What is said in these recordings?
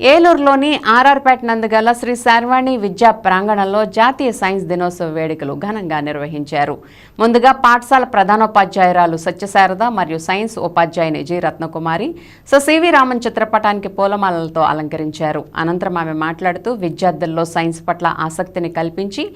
ఏలూరులోని ఆర్ఆర్పేట నందుగల శ్రీ శర్వాణి విద్యా ప్రాంగణంలో జాతీయ సైన్స్ దినోత్సవ వేడుకలు ఘనంగా నిర్వహించారు. ముందుగా పాఠశాల ప్రధానోపాధ్యాయురాలు సత్యశారద మరియు సైన్స్ ఉపాధ్యాయుని G Ratnakumari so CV Raman చిత్రపటానికి పూలమాలలతో అలంకరించారు. అనంతరం ఆమె మాట్లాడుతూ విద్యార్థుల్లో సైన్స్ పట్ల ఆసక్తిని కల్పించి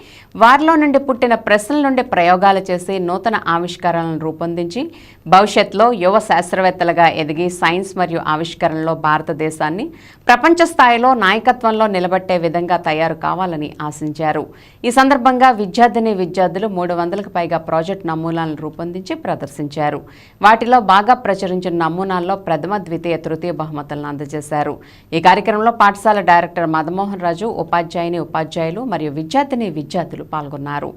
వారిలో నుండి పుట్టిన ప్రశ్నల నుండి ప్రయోగాలు చేసి నూతన ఆవిష్కరణలను రూపొందించి భవిష్యత్తులో యువ శాస్త్రవేత్తలుగా ఎదిగి సైన్స్ మరియు ఆవిష్కరణలో భారతదేశాన్ని ప్రపంచ స్థాయిలో నాయకత్వంలో నిలబెట్టే విధంగా తయారు కావాలని ఆశించారు. ఈ సందర్భంగా విద్యార్థిని విద్యార్థులు మూడు వందలకు పైగా ప్రాజెక్ట్ నమూనాలను రూపొందించి ప్రదర్శించారు. వాటిలో బాగా ప్రచురించిన నమూనాల్లో ప్రథమ ద్వితీయ తృతీయ బహుమతులను అందజేశారు. ఈ కార్యక్రమంలో పాఠశాల డైరెక్టర్ మదమోహన్ రాజు ఉపాధ్యాయుని ఉపాధ్యాయులు మరియు విద్యార్థిని విద్యార్థులు పాల్గొన్నారు.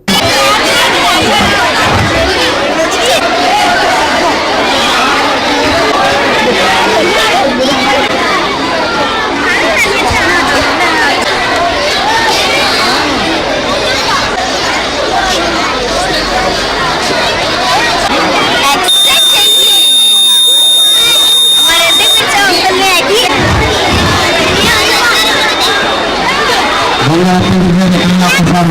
ఒక్కసారి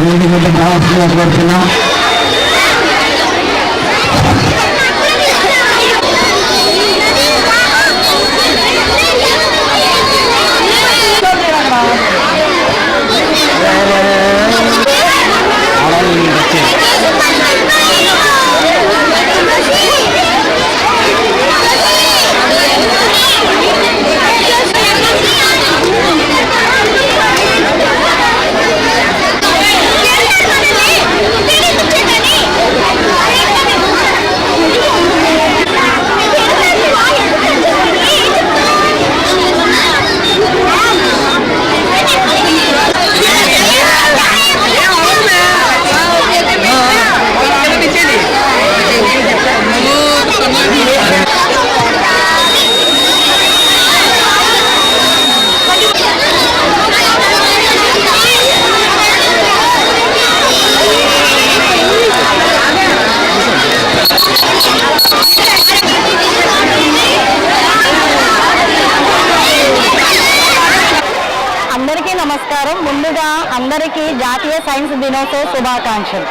ముందుగా అందరికీ జాతీయ సైన్స్ దినోత్సవ శుభాకాంక్షలు.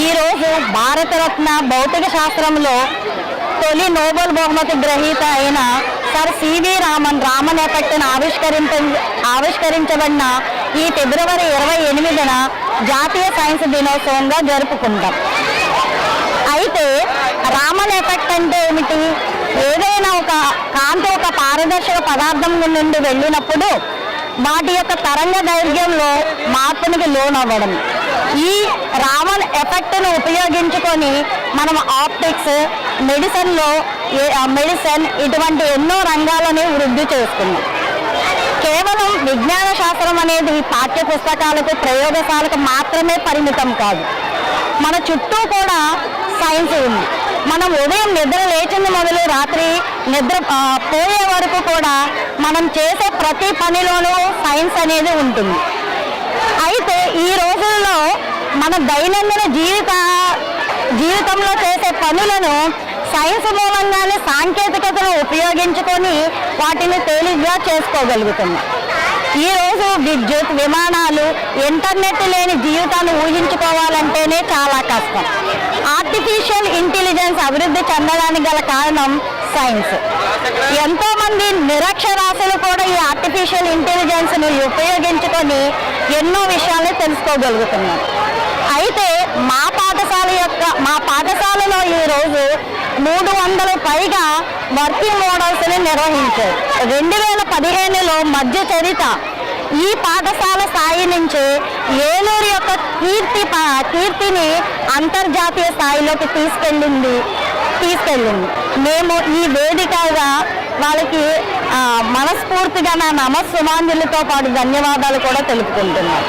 ఈరోజు భారతరత్న భౌతిక శాస్త్రంలో తొలి నోబెల్ బహుమతి గ్రహీత అయిన సర్ సివి రామన్ రామన్ ఎఫెక్ట్ను ఆవిష్కరింప ఆవిష్కరించబడిన ఈ ఫిబ్రవరి ఇరవై ఎనిమిదిన జాతీయ సైన్స్ దినోత్సవంగా జరుపుకుంటాం. అయితే రామన్ ఎఫెక్ట్ అంటే ఏమిటి? ఏదైనా ఒక కాంతి ఒక పారదర్శక పదార్థం నుండి వెళ్ళినప్పుడు వాటి యొక్క తరంగ దైర్ఘ్యంలో మార్పునికి లోనవ్వడం. ఈ రావణ్ ఎఫెక్ట్ను ఉపయోగించుకొని మనం ఆప్టిక్స్ మెడిసిన్లో మెడిసిన్ ఇటువంటి ఎన్నో రంగాలని వృద్ధి చేసుకున్నాం కేవలం విజ్ఞాన శాస్త్రం అనేది పాఠ్య పుస్తకాలకు ప్రయోగశాలకు మాత్రమే పరిమితం కాదు. మన చుట్టూ కూడా సైన్స్ ఉంది. మనం ఉదయం నిద్ర లేచింది మొదలు రాత్రి నిద్ర పోయే వరకు కూడా మనం చేసే ప్రతి పనిలోనూ సైన్స్ అనేది ఉంటుంది. అయితే ఈ రోజుల్లో మన దైనందిన జీవిత జీవితంలో చేసే పనులను సైన్స్ మూలంగానే సాంకేతికతను ఉపయోగించుకొని వాటిని తేలిగ్గా చేసుకోగలుగుతున్నాం. ఈ రోజు విద్యుత్ విమానాలు ఇంటర్నెట్ లేని జీవితాన్ని ఊహించుకోవాలంటేనే చాలా కష్టం. ఆర్టిఫిషియల్ ఇంటెలిజెన్స్ అభివృద్ధి చెందడానికి గల కారణం సైన్స్. ఎంతో మంది నిరక్షరాశులు కూడా ఈ ఆర్టిఫిషియల్ ఇంటెలిజెన్స్ని ఉపయోగించుకొని ఎన్నో విషయాలు తెలుసుకోగలుగుతున్నారు. అయితే మా పాఠశాల యొక్క మా పాఠశాలలో ఈ రోజు మూడు వందల పైగా వర్కింగ్ మోడల్స్ని నిర్వహించారు. రెండు వేల పదిహేనులో మధ్య చరిత ఈ పాఠశాల స్థాయి నుంచి ఏలూరు యొక్క కీర్తి ప- కీర్తిని అంతర్జాతీయ స్థాయిలోకి తీసుకెళ్ళింది. తీసుకెళ్ళింది. మేము ఈ వేదికగా వాళ్ళకి మనస్ఫూర్తిగా నా నమస్సుమాంజలితో పాటు ధన్యవాదాలు కూడా తెలుపుకుంటున్నాం.